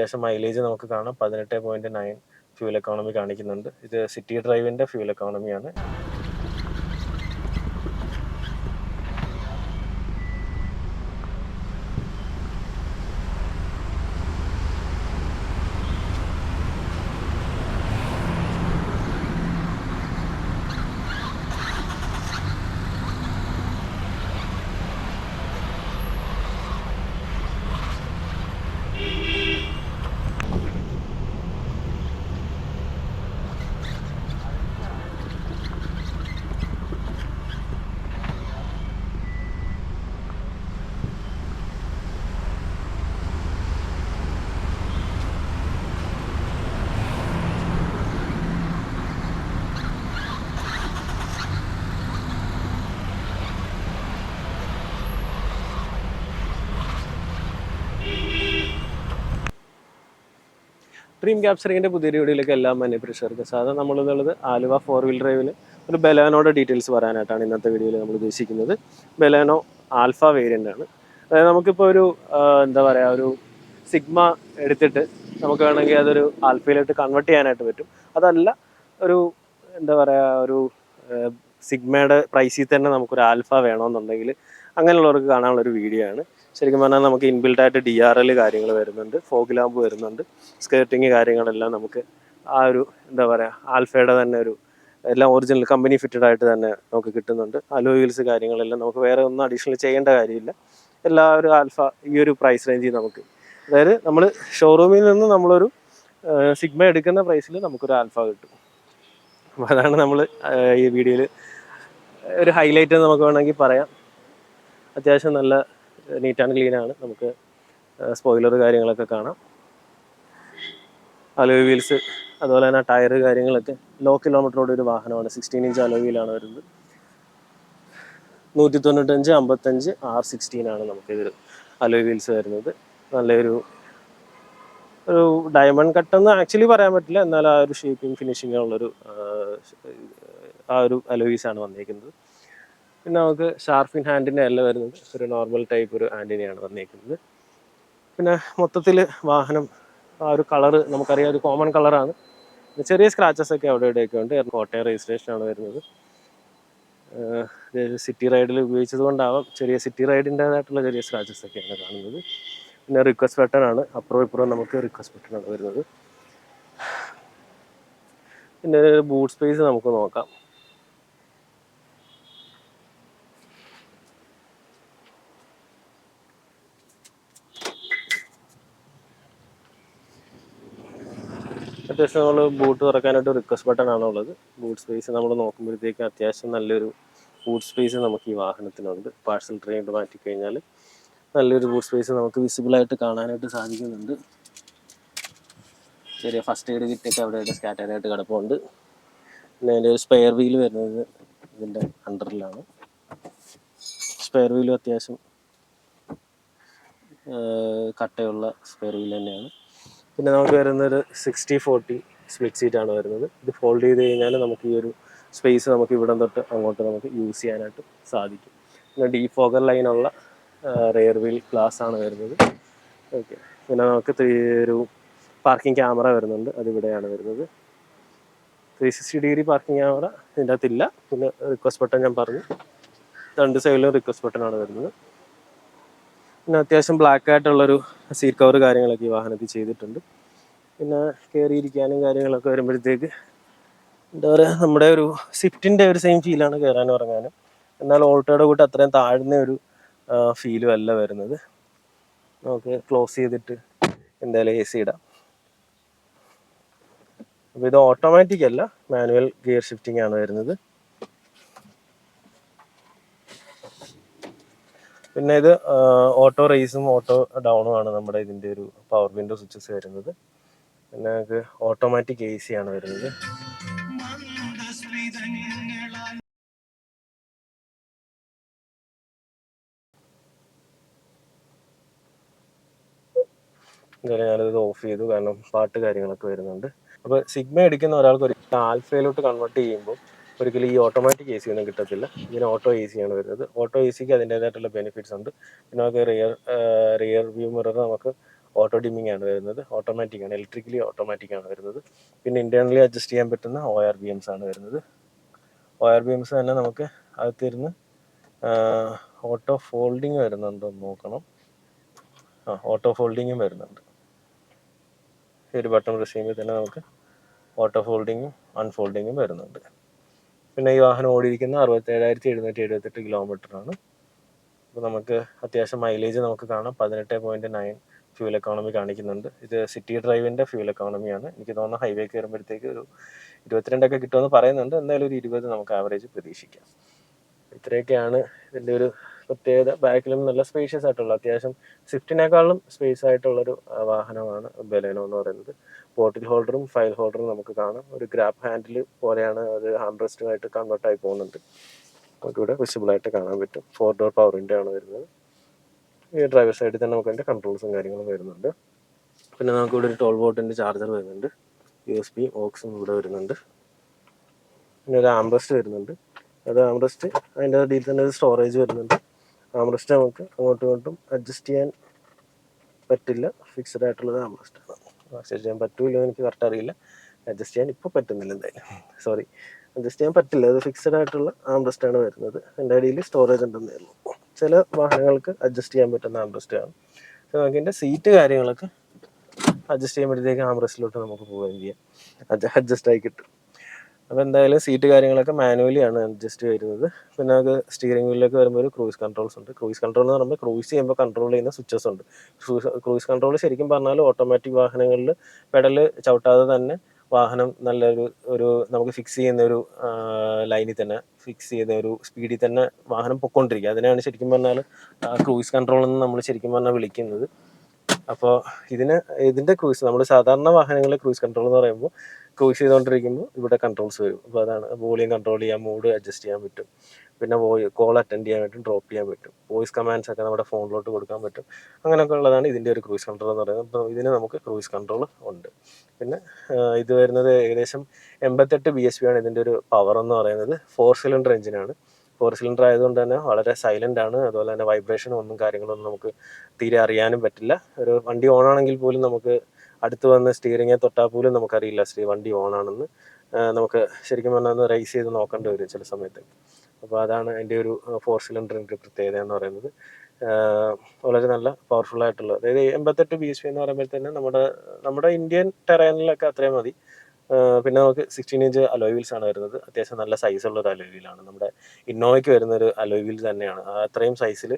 അത്യാവശ്യം മൈലേജ് നമുക്ക് കാണാം. പതിനെട്ട് പോയിന്റ് നയൻ ഫ്യൂൽ എക്കോണമി കാണിക്കുന്നുണ്ട്. ഇത് സിറ്റി ഡ്രൈവിന്റെ ഫ്യൂൽ എക്കോണമിയാണ് ഡ്രീം ക്യാപ്ചറിങ്ങിന്റെ പുതിയ വീഡിയോയിലേക്ക് എല്ലാ മനുപ്രേക്ഷകർക്കും സാധാരണ നമ്മളുള്ളത് ആലുവ ഫോർ വീൽ ഡ്രൈവിൽ ഒരു ബെലാനോയുടെ ഡീറ്റെയിൽസ് പറയാനായിട്ടാണ് ഇന്നത്തെ വീഡിയോയിൽ നമ്മൾ ഉദ്ദേശിക്കുന്നത്. ബെലാനോ ആൽഫ വേരിയന്റ് ആണ്. അതായത് നമുക്കിപ്പോൾ ഒരു എന്താ പറയുക ഒരു സിഗ്മ എടുത്തിട്ട് നമുക്ക് വേണമെങ്കിൽ അതൊരു ആൽഫയിലോട്ട് കൺവേർട്ട് ചെയ്യാനായിട്ട് പറ്റും. അതല്ല ഒരു എന്താ പറയുക ഒരു സിഗ്മയുടെ പ്രൈസിൽ തന്നെ നമുക്കൊരു ആൽഫ വേണമെന്നുണ്ടെങ്കിൽ അങ്ങനെയുള്ളവർക്ക് കാണാനുള്ളൊരു വീഡിയോ ആണ്. ശരിക്കും പറഞ്ഞാൽ നമുക്ക് ഇൻബിൽഡ് ആയിട്ട് ഡി ആർ എൽ കാര്യങ്ങൾ വരുന്നുണ്ട് ഫോഗ് ലാമ്പ് വരുന്നുണ്ട് സ്കേർട്ടിങ് കാര്യങ്ങളെല്ലാം നമുക്ക് ആ ഒരു എന്താ പറയുക ആൽഫയുടെ തന്നെ ഒരു എല്ലാം ഒറിജിനൽ കമ്പനി ഫിറ്റഡ് ആയിട്ട് തന്നെ നമുക്ക് കിട്ടുന്നുണ്ട്. അലോ വീൽസ് കാര്യങ്ങളെല്ലാം നമുക്ക് വേറെ ഒന്നും അഡീഷണൽ ചെയ്യേണ്ട കാര്യമില്ല. എല്ലാ ഒരു ആൽഫ ഈ ഒരു പ്രൈസ് റേഞ്ചിൽ നമുക്ക്. അതായത് നമ്മൾ ഷോറൂമിൽ നിന്ന് നമ്മളൊരു സിഗ്മ എടുക്കുന്ന പ്രൈസിൽ നമുക്കൊരു ആൽഫ കിട്ടും. അപ്പോൾ അതാണ് നമ്മൾ ഈ വീഡിയോയിൽ ഒരു ഹൈലൈറ്റ് നമുക്ക് വേണമെങ്കിൽ പറയാം. അത്യാവശ്യം നല്ല നീറ്റ് ആൻഡ് ക്ലീൻ ആണ് നമുക്ക് സ്പോയിലർ കാര്യങ്ങളൊക്കെ കാണാം അലോയ് വീൽസ് അതുപോലെ തന്നെ ടയർ കാര്യങ്ങളൊക്കെ ലോ കിലോമീറ്ററോടെ ഒരു വാഹനമാണ് സിക്സ്റ്റീൻ ഇഞ്ച് അലോയ് വീലാണ് വരുന്നത് നൂറ്റി തൊണ്ണൂറ്റഞ്ച് അമ്പത്തഞ്ച് ആർ സിക്സ്റ്റീൻ ആണ് നമുക്ക് ഇതിൽ അലോയ് വീൽസ് വരുന്നത് നല്ലൊരു ഒരു ഡയമണ്ട് കട്ടെന്ന് ആക്ച്വലി പറയാൻ പറ്റില്ല എന്നാൽ ആ ഒരു ഷേപ്പിംഗ് ഫിനിഷിംഗ് ഉള്ളൊരു ആ, ഒരു അലോയ്സ് ആണ് വന്നിരിക്കുന്നത് പിന്നെ നമുക്ക് ഷാർഫിൻ ഹാൻഡിന്റെ അല്ല വരുന്നത്. ഒരു നോർമൽ ടൈപ്പ് ഒരു ആന്റിനെയാണ് വന്നേക്കുന്നത് പിന്നെ മൊത്തത്തിൽ വാഹനം ആ ഒരു കളറ് നമുക്കറിയാം ഒരു കോമൺ കളറാണ് ചെറിയ സ്ക്രാച്ചസ് ഒക്കെ അവിടെ ഇവിടെയൊക്കെ ഉണ്ട്. കോട്ടയം രജിസ്ട്രേഷൻ ആണ് വരുന്നത്. സിറ്റി റൈഡിൽ ഉപയോഗിച്ചത് കൊണ്ടാവാം. ചെറിയ സിറ്റി റൈഡിന്റെതായിട്ടുള്ള ചെറിയ സ്ക്രാച്ചസ് ഒക്കെയാണ് കാണുന്നത്. പിന്നെ റിക്വസ്റ്റ് ബട്ടൺ ആണ്. അപ്പുറം ഇപ്പുറം നമുക്ക് റിക്വസ്റ്റ് ബട്ടൺ വരുന്നത്. പിന്നെ ബൂട്ട് സ്പേസ് നമുക്ക് നോക്കാം. അത്യാവശ്യം നമ്മൾ ബൂട്ട് തുറക്കാനായിട്ട് റിക്വസ്റ്റ് ബട്ടൺ ആണുള്ളത്. ബൂട്ട് സ്പേസ് നമ്മൾ നോക്കുമ്പോഴത്തേക്ക് അത്യാവശ്യം നല്ലൊരു ബൂട്ട് സ്പേസ് നമുക്ക് ഈ വാഹനത്തിനുണ്ട്. പാഴ്സൽ ട്രെയിൻ മാറ്റി കഴിഞ്ഞാൽ നല്ലൊരു ബൂട്ട് സ്പേസ് നമുക്ക് വിസിബിൾ ആയിട്ട് കാണാനായിട്ട് സാധിക്കുന്നുണ്ട്. ചെറിയ ഫസ്റ്റ് എയ്ഡ് കിറ്റൊക്കെ അവിടെ സ്കാറ്ററായിട്ട് കിടപ്പുണ്ട്. പിന്നെ അതിന്റെ ഒരു സ്പെയർ വീൽ വരുന്നത് ഇതിന്റെ അണ്ടറിലാണ് സ്പെയർ വീലും അത്യാവശ്യം കട്ടയുള്ള സ്പെയർ വീൽ തന്നെയാണ്. പിന്നെ നമുക്ക് വരുന്നത് സിക്സ്റ്റി ഫോർട്ടി സ്പ്ലിറ്റ് സീറ്റ് ആണ് വരുന്നത്. ഇത് ഫോൾഡ് ചെയ്ത് കഴിഞ്ഞാൽ നമുക്ക് ഈ ഒരു സ്പേസ് നമുക്ക് ഇവിടം തൊട്ട് അങ്ങോട്ട് നമുക്ക് യൂസ് ചെയ്യാനായിട്ട് സാധിക്കും. പിന്നെ ഡീ ഫോഗർ ലൈനുള്ള റെയർ വീൽ ഗ്ലാസ് ആണ് വരുന്നത്. ഓക്കെ പിന്നെ നമുക്ക് ഒരു പാർക്കിംഗ് ക്യാമറ വരുന്നുണ്ട്. അതിവിടെയാണ് വരുന്നത്. Three sixty degree parking camera ഇതിന്റെ അകത്തില്ല. പിന്നെ റിക്വസ്റ്റ് ബട്ടൺ ഞാൻ പറഞ്ഞു. രണ്ട് സൈഡിലും റിക്വസ്റ്റ് ബട്ടൺ ആണ് വരുന്നത്. പിന്നെ അത്യാവശ്യം ബ്ലാക്ക് ആയിട്ടുള്ളൊരു സീറ്റ് കവർ കാര്യങ്ങളൊക്കെ ഈ വാഹനത്തിൽ ചെയ്തിട്ടുണ്ട്. പിന്നെ കയറിയിരിക്കാനും കാര്യങ്ങളൊക്കെ വരുമ്പോഴത്തേക്ക് എന്താ പറയുക നമ്മുടെ ഒരു സ്വിഫ്റ്റിന്റെ ഒരു സെയിം ഫീലാണ് കയറാനും ഇറങ്ങാനും. എന്നാൽ ഓൾട്ടോയുടെ കൂട്ട് അത്രയും താഴ്ന്ന ഒരു ഫീലും അല്ല വരുന്നത്. നമുക്ക് ക്ലോസ് ചെയ്തിട്ട് എന്തായാലും എ സി ഇടാം. അപ്പോൾ ഇത് ഓട്ടോമാറ്റിക് അല്ല മാനുവൽ ഗിയർ ഷിഫ്റ്റിംഗ് ആണ് വരുന്നത്. പിന്നെ ഇത് ഓട്ടോ റേസും ഓട്ടോ ഡൗണും ആണ് നമ്മുടെ ഇതിന്റെ ഒരു പവർ വിൻഡോ സ്വിച്ചസ് വരുന്നത്. പിന്നെ നമുക്ക് ഓട്ടോമാറ്റിക് എ സി ആണ് വരുന്നത്. എന്തായാലും ഞാനിത് ഓഫ് ചെയ്തു. കാരണം പാട്ട് കാര്യങ്ങളൊക്കെ വരുന്നുണ്ട്. അപ്പോൾ സിഗ്മ എടുക്കുന്ന ഒരാൾക്ക് ഒരു ആൽഫയിലോട്ട് കൺവേർട്ട് ചെയ്യുമ്പോൾ ഒരിക്കലും ഈ ഓട്ടോമാറ്റിക് എ സി ഒന്നും കിട്ടത്തില്ല. ഇതിന് ഓട്ടോ എ ആണ് വരുന്നത്. ഓട്ടോ എ സിക്ക് അതിന്റേതായിട്ടുള്ള ബെനിഫിറ്റ്സ് ഉണ്ട്. പിന്നെ നമുക്ക് റിയർ റിയർ വ്യൂ മിറർ നമുക്ക് ഓട്ടോ ഡിമ്മിങ് ആണ് വരുന്നത്. ഓട്ടോമാറ്റിക് ആണ് ഇലക്ട്രിക്കലി ഓട്ടോമാറ്റിക് ആണ് വരുന്നത്. പിന്നെ ഇന്റേണലി അഡ്ജസ്റ്റ് ചെയ്യാൻ പറ്റുന്ന ഒ ആർ ബി എംസ് ആണ് വരുന്നത്. ഒ ആർ ബി എംസ് തന്നെ നമുക്ക് അകത്തിരുന്ന് ഓട്ടോ ഫോൾഡിങ് വരുന്നുണ്ടോ നോക്കണം. ആ ഓട്ടോ ഫോൾഡിങ്ങും വരുന്നുണ്ട്. ഒരു ബട്ടൺ പ്രസ് ചെയ്യുമ്പോൾ തന്നെ നമുക്ക് ഓട്ടോ ഫോൾഡിങ്ങും അൺഫോൾഡിങ്ങും വരുന്നുണ്ട്. പിന്നെ ഈ വാഹനം ഓടിയിരിക്കുന്ന അറുപത്തേഴായിരത്തി എഴുന്നൂറ്റി എഴുപത്തെട്ട് കിലോമീറ്ററാണ്. അപ്പോൾ നമുക്ക് അത്യാവശ്യം മൈലേജ് നമുക്ക് കാണാം. പതിനെട്ട് പോയിന്റ് നയൻ ഫ്യൂൽ എക്കോണമി കാണിക്കുന്നുണ്ട്. ഇത് സിറ്റി ഡ്രൈവിന്റെ ഫ്യൂൽ എക്കോണമിയാണ് എനിക്ക് തോന്നുന്നു ഹൈവേ കയറുമ്പോഴത്തേക്ക് ഒരു ഇരുപത്തിരണ്ടൊക്കെ കിട്ടുമെന്ന് പറയുന്നുണ്ട്. എന്തായാലും ഒരു ഇരുപത് നമുക്ക് ആവറേജ് പ്രതീക്ഷിക്കാം. ഇത്രയൊക്കെയാണ് ഇതിന്റെ ഒരു പ്രത്യേകത ബാക്കിലും നല്ല സ്പേഷ്യസ് ആയിട്ടുള്ള അത്യാവശ്യം സ്വിഫ്റ്റിനേക്കാളും സ്പേസ് ആയിട്ടുള്ളൊരു വാഹനമാണ് ബലേനോ എന്ന് പറയുന്നത്. പോർട്ടിൽ ഹോൾഡറും ഫയൽ ഹോൾഡറും നമുക്ക് കാണാം. ഒരു ഗ്രാപ്പ് ഹാൻഡിൽ പോലെയാണ് അത് ഹാൻഡ്രസ്റ്റുമായിട്ട് കൺവേർട്ട് ആയി പോകുന്നുണ്ട് നമുക്കിവിടെ വിസിബിൾ ആയിട്ട് കാണാൻ പറ്റും. ഫോർ ഡോർ പവറിന്റെ ആണ് വരുന്നത്. ഈ ഡ്രൈവർ സൈഡിൽ തന്നെ നമുക്ക് അതിന്റെ കൺട്രോൾസും കാര്യങ്ങളും വരുന്നുണ്ട്. പിന്നെ നമുക്ക് ഇവിടെ ഒരു ടോൾ ബോട്ടിന്റെ ചാർജർ വരുന്നുണ്ട്. യു എസ് പി ഓക്സും ഇവിടെ വരുന്നുണ്ട്. പിന്നെ ഒരു ആംബ്രസ്റ്റ് വരുന്നുണ്ട്. അത് ആംബ്രസ്റ്റ് അതിന്റെ അടിയിൽ തന്നെ ഒരു സ്റ്റോറേജ് വരുന്നുണ്ട്. ആംബ്രസ്റ്റ് നമുക്ക് അങ്ങോട്ടും ഇങ്ങോട്ടും അഡ്ജസ്റ്റ് ചെയ്യാൻ പറ്റില്ല. ഫിക്സഡ് ആയിട്ടുള്ളത് ആംബ്രസ്റ്റ് അഡ്ജസ്റ്റ് ചെയ്യാൻ പറ്റൂല്ലോ എന്ന് എനിക്ക് കറക്റ്റ് അറിയില്ല. അഡ്ജസ്റ്റ് ചെയ്യാൻ ഇപ്പോൾ പറ്റുന്നില്ല എന്തായാലും. സോറി അഡ്ജസ്റ്റ് ചെയ്യാൻ പറ്റില്ല. അത് ഫിക്സഡ് ആയിട്ടുള്ള ആംബ്രസ്റ്റ് ആണ് വരുന്നത്. എന്റെ അടിയിൽ സ്റ്റോറേജ് ഉണ്ടെന്നേ ഉള്ളൂ ചില വാഹനങ്ങൾക്ക് അഡ്ജസ്റ്റ് ചെയ്യാൻ പറ്റുന്ന ആംബ്രസ്റ്റ് ആണ് നമുക്ക് ഇതിന്റെ സീറ്റ് കാര്യങ്ങളൊക്കെ അഡ്ജസ്റ്റ് ചെയ്യുമ്പോഴത്തേക്ക് ആംബ്രസ്റ്റിലോട്ട് നമുക്ക് പോവുകയും ചെയ്യാം. അഡ്ജസ്റ്റ് ആയി കിട്ടും. അപ്പോൾ എന്തായാലും സീറ്റ് കാര്യങ്ങളൊക്കെ മാനുവലി ആണ് അഡ്ജസ്റ്റ് വരുന്നത്. പിന്നെ നമുക്ക് സ്റ്റിയറിംഗ് വീലിലേക്ക് വരുമ്പോൾ ഒരു ക്രൂസ് കൺട്രോൾസ് ഉണ്ട്. ക്രൂയിസ് കൺട്രോൾ എന്ന് പറയുമ്പോൾ ക്രൂസ് ചെയ്യുമ്പോൾ കൺട്രോൾ ചെയ്യുന്ന സ്വിച്ചസ് ഉണ്ട്. ക്രൂസ് കൺട്രോൾ ശരിക്കും പറഞ്ഞാൽ ഓട്ടോമാറ്റിക് വാഹനങ്ങളിൽ പെഡൽ ചവിട്ടാതെ തന്നെ വാഹനം നല്ലൊരു ഒരു നമുക്ക് ഫിക്സ് ചെയ്യുന്ന ഒരു ലൈനിൽ തന്നെ ഫിക്സ് ചെയ്ത ഒരു സ്പീഡിൽ തന്നെ വാഹനം പൊക്കോണ്ടിരിക്കുക. അതിനാണ് ശരിക്കും പറഞ്ഞാൽ ക്രൂയിസ് കൺട്രോൾ എന്ന് നമ്മൾ ശരിക്കും പറഞ്ഞാൽ വിളിക്കുന്നത്. അപ്പോൾ ഇതിന് ഇതിന്റെ ക്രൂസ് നമ്മൾ സാധാരണ വാഹനങ്ങളിൽ ക്രൂസ് കൺട്രോൾ എന്ന് പറയുമ്പോൾ ക്രൂസ് ചെയ്തുകൊണ്ടിരിക്കുമ്പോൾ ഇവിടെ കൺട്രോൾസ് വരും. അപ്പോൾ അതാണ് വോളിയം കൺട്രോൾ ചെയ്യാൻ മൂഡ് അഡ്ജസ്റ്റ് ചെയ്യാൻ പറ്റും. പിന്നെ വോയി കോൾ അറ്റൻഡ് ചെയ്യാൻ പറ്റും ഡ്രോപ്പ് ചെയ്യാൻ പറ്റും. വോയിസ് കമാൻഡ്സ് ഒക്കെ നമ്മുടെ ഫോണിലോട്ട് കൊടുക്കാൻ പറ്റും. അങ്ങനെയൊക്കെ ഉള്ളതാണ് ഇതിന്റെ ഒരു ക്രൂസ് കൺട്രോൾ എന്ന് പറയുന്നത്. അപ്പോൾ ഇതിന് നമുക്ക് ക്രൂസ് കൺട്രോൾ ഉണ്ട്. പിന്നെ ഇത് വരുന്നത് ഏകദേശം എൺപത്തെട്ട് ബി എസ് പി ആണ് ഇതിന്റെ ഒരു പവർ എന്ന് പറയുന്നത്. ഫോർ സിലിണ്ടർ എഞ്ചിനാണ് ഫോർ സിലിണ്ടർ ആയതുകൊണ്ട് തന്നെ വളരെ സൈലന്റ് ആണ്. അതുപോലെ തന്നെ വൈബ്രേഷനും ഒന്നും കാര്യങ്ങളൊന്നും നമുക്ക് തീരെ അറിയാനും പറ്റില്ല. ഒരു വണ്ടി ഓൺ ആണെങ്കിൽ പോലും നമുക്ക് അടുത്ത് വന്ന് സ്റ്റിയറിംഗെ തൊട്ടാൽ പോലും നമുക്കറിയില്ല സ്ത്രീ വണ്ടി ഓൺ ആണെന്ന്. നമുക്ക് ശരിക്കും പറഞ്ഞാൽ ഒന്ന് റൈസ് ചെയ്ത് നോക്കേണ്ടി വരും ചില സമയത്ത്. അപ്പോൾ അതാണ് എന്റെ ഒരു ഫോർ സിലിണ്ടറിന്റെ പ്രത്യേകത എന്ന് പറയുന്നത്. വളരെ നല്ല പവർഫുൾ ആയിട്ടുള്ള അതായത് എൺപത്തെട്ട് ബി എസ് പി എന്ന് പറയുമ്പോഴത്തേന് നമ്മുടെ നമ്മുടെ ഇന്ത്യൻ ടെറൈനിലൊക്കെ അത്രയും മതി. പിന്നെ നമുക്ക് സിക്സ്റ്റീൻ ഇഞ്ച് അലോയ് വീൽസ് ആണ് വരുന്നത്. അത്യാവശ്യം നല്ല സൈസ് ഉള്ള ഒരു അലോയ് വീലാണ് നമ്മുടെ ഇന്നോവയ്ക്ക് വരുന്ന ഒരു അലോയ് വീൽ തന്നെയാണ്. അത്രയും സൈസിൽ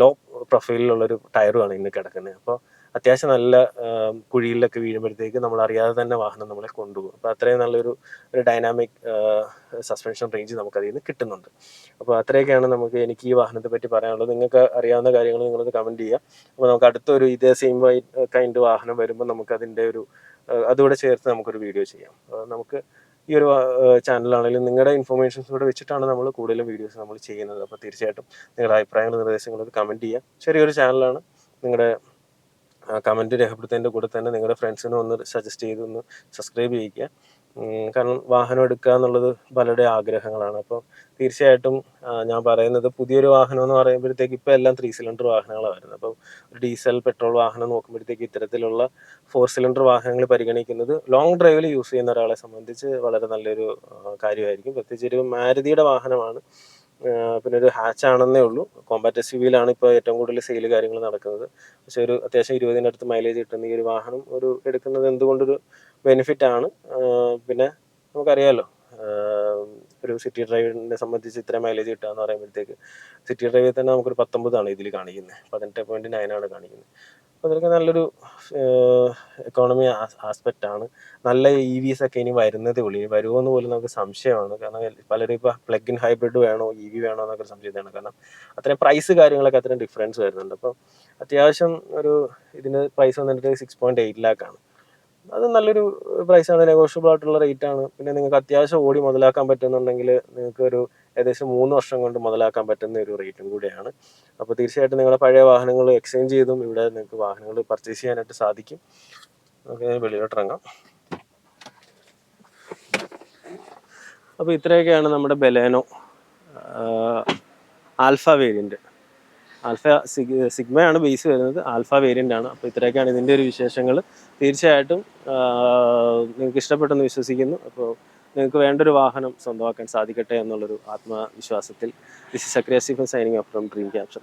ലോ പ്രൊഫൈലിലുള്ളൊരു ടയറുമാണ് ഇന്ന് കിടക്കുന്നത് അപ്പോൾ അത്യാവശ്യം നല്ല കുഴിയിലൊക്കെ വീഴുമ്പോഴത്തേക്ക് നമ്മൾ അറിയാതെ തന്നെ വാഹനം നമ്മളെ കൊണ്ടുപോകും. അപ്പോൾ അത്രയും നല്ലൊരു ഒരു ഡൈനാമിക് സസ്പെൻഷൻ റേഞ്ച് നമുക്ക് അതിൽ നിന്ന് കിട്ടുന്നുണ്ട്. അപ്പോൾ അത്രയൊക്കെയാണ് നമുക്ക് എനിക്ക് ഈ വാഹനത്തെ പറ്റി പറയാനുള്ളത്. നിങ്ങൾക്ക് അറിയാവുന്ന കാര്യങ്ങൾ നിങ്ങളത് കമന്റ് ചെയ്യുക. അപ്പോൾ നമുക്ക് അടുത്തൊരു ഇതേ സെയിം കൈൻഡ് വാഹനം വരുമ്പോൾ നമുക്ക് അതിന്റെ ഒരു അതുകൂടെ ചേർത്ത് നമുക്കൊരു വീഡിയോ ചെയ്യാം. നമുക്ക് ഈ ഒരു ചാനലാണെങ്കിലും നിങ്ങളുടെ ഇൻഫർമേഷൻസ് കൂടെ വെച്ചിട്ടാണ് നമ്മൾ കൂടുതലും വീഡിയോസ് നമ്മൾ ചെയ്യുന്നത്. അപ്പോൾ തീർച്ചയായിട്ടും നിങ്ങളുടെ അഭിപ്രായങ്ങളും നിർദ്ദേശങ്ങളൊക്കെ കമന്റ് ചെയ്യുക. ചെറിയൊരു ചാനലാണ്. നിങ്ങളുടെ കമന്റ് രേഖപ്പെടുത്തുന്നതിന്റെ കൂടെ തന്നെ നിങ്ങളുടെ ഫ്രണ്ട്സിനും ഒന്ന് സജസ്റ്റ് ചെയ്ത് ഒന്ന് സബ്സ്ക്രൈബ് ചെയ്യിക്കുക കാരണം വാഹനം എടുക്കുക എന്നുള്ളത് പലരുടെ ആഗ്രഹങ്ങളാണ്. അപ്പോൾ തീർച്ചയായിട്ടും ഞാൻ പറയുന്നത് പുതിയൊരു വാഹനം എന്ന് പറയുമ്പോഴത്തേക്ക് ഇപ്പോൾ എല്ലാം ത്രീ സിലിണ്ടർ വാഹനങ്ങളാണ് വരുന്നത് അപ്പോൾ ഒരു ഡീസൽ പെട്രോൾ വാഹനം നോക്കുമ്പോഴത്തേക്ക് ഇത്തരത്തിലുള്ള ഫോർ സിലിണ്ടർ വാഹനങ്ങൾ പരിഗണിക്കുന്നത് ലോങ് ഡ്രൈവിൽ യൂസ് ചെയ്യുന്ന ഒരാളെ സംബന്ധിച്ച് വളരെ നല്ലൊരു കാര്യമായിരിക്കും. പ്രത്യേകിച്ച് ഒരു മാരുതിയുടെ വാഹനമാണ്. പിന്നെ ഒരു ഹാച്ച് ആണെന്നേ ഉള്ളൂ കോമ്പാറ്റ് എസ് യുവിയിലാണ് ഇപ്പോൾ ഏറ്റവും കൂടുതൽ സെയിൽ കാര്യങ്ങൾ നടക്കുന്നത്. പക്ഷെ ഒരു അത്യാവശ്യം ഇരുപതിന്റെ അടുത്ത് മൈലേജ് കിട്ടുന്ന ഈ ഒരു വാഹനം ഒരു എടുക്കുന്നത് എന്തുകൊണ്ടൊരു ബെനിഫിറ്റ് ആണ്. പിന്നെ നമുക്കറിയാമല്ലോ ഒരു സിറ്റി ഡ്രൈവിനെ സംബന്ധിച്ച് ഇത്ര മൈലേജ് കിട്ടുക എന്ന് പറയുമ്പോഴത്തേക്ക് സിറ്റി ഡ്രൈവിൽ തന്നെ നമുക്കൊരു പത്തൊമ്പതാണ് ഇതിൽ കാണിക്കുന്നത്. പതിനെട്ട് പോയിന്റ് നയനാണ് കാണിക്കുന്നത്. അപ്പോൾ അതൊക്കെ നല്ലൊരു എക്കോണമി ആസ്പെക്റ്റ് ആണ്. നല്ല ഇ വിസ് ഒക്കെ ഇനി വരുന്നതേ ഉള്ളൂ. ഇനി വരുമോ എന്ന് പോലും നമുക്ക് സംശയമാണ്. കാരണം പലരും ഇപ്പോൾ പ്ലഗ് ഇൻ ഹൈബ്രിഡ് വേണോ ഇ വി വേണോ എന്നൊക്കെ സംശയത്താണ് കാരണം അത്രയും പ്രൈസ് കാര്യങ്ങളൊക്കെ അത്രയും ഡിഫറൻസ് വരുന്നുണ്ട്. അപ്പോൾ അത്യാവശ്യം ഒരു ഇതിന് പ്രൈസ് വന്നിട്ട് സിക്സ് പോയിന്റ് എയ്റ്റ് ലാക്ക് ആണ്. അത് നല്ലൊരു പ്രൈസ് ആണ് നെഗോഷ്യബിൾ ആയിട്ടുള്ള റേറ്റ് ആണ്. പിന്നെ നിങ്ങൾക്ക് അത്യാവശ്യം ഓടി മുതലാക്കാൻ പറ്റുന്നുണ്ടെങ്കിൽ നിങ്ങൾക്ക് ഒരു ഏകദേശം മൂന്ന് വർഷം കൊണ്ട് മുതലാക്കാൻ പറ്റുന്ന ഒരു റേറ്റും കൂടിയാണ്. അപ്പോൾ തീർച്ചയായിട്ടും നിങ്ങളുടെ പഴയ വാഹനങ്ങൾ എക്സ്ചേഞ്ച് ചെയ്തും ഇവിടെ നിങ്ങൾക്ക് വാഹനങ്ങൾ പർച്ചേസ് ചെയ്യാനായിട്ട് സാധിക്കും. നമുക്ക് വെളിയിലോട്ട് ഇറങ്ങാം. അപ്പോൾ ഇത്രയൊക്കെയാണ് നമ്മുടെ Baleno Alpha variant Alpha Sig സിഗ്മയാണ് base വരുന്നത് ആൽഫ വേരിയന്റ് ആണ് അപ്പോൾ ഇത്രയൊക്കെയാണ് ഇതിന്റെ ഒരു വിശേഷങ്ങൾ തീർച്ചയായിട്ടും നിങ്ങൾക്ക് ഇഷ്ടപ്പെട്ടെന്ന് വിശ്വസിക്കുന്നു. അപ്പോൾ നിങ്ങൾക്ക് വേണ്ടൊരു വാഹനം സ്വന്തമാക്കാൻ സാധിക്കട്ടെ എന്നുള്ളൊരു ആത്മവിശ്വാസത്തിൽ. This is Sakriya signing off from Dream Capture